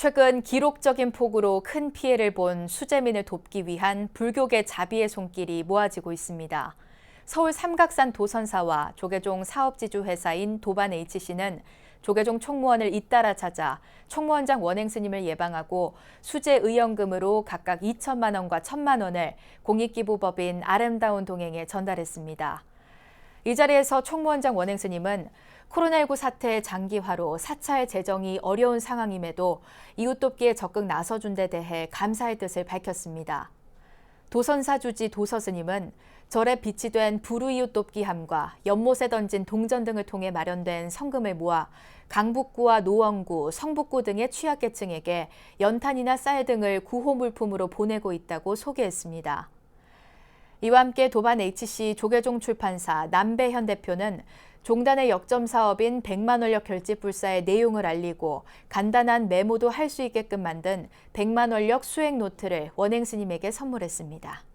최근 기록적인 폭우로 큰 피해를 본 수재민을 돕기 위한 불교계 자비의 손길이 모아지고 있습니다. 서울 삼각산 도선사와 조계종 사업지주 회사인 도반 H씨는 조계종 총무원을 잇따라 찾아 총무원장 원행 스님을 예방하고 수재 의연금으로 각각 2천만 원과 1천만 원을 공익기부법인 아름다운 동행에 전달했습니다. 이 자리에서 총무원장 원행 스님은 코로나19 사태의 장기화로 사찰 재정이 어려운 상황임에도 이웃 돕기에 적극 나서준 데 대해 감사의 뜻을 밝혔습니다. 도선사 주지 도서 스님은 절에 비치된 불우이웃 돕기함과 연못에 던진 동전 등을 통해 마련된 성금을 모아 강북구와 노원구, 성북구 등의 취약계층에게 연탄이나 쌀 등을 구호 물품으로 보내고 있다고 소개했습니다. 이와 함께 도반 HC 조계종 출판사 남배현 대표는 종단의 역점 사업인 100만 원력 결제 불사의 내용을 알리고 간단한 메모도 할 수 있게끔 만든 100만 원력 수행 노트를 원행 스님에게 선물했습니다.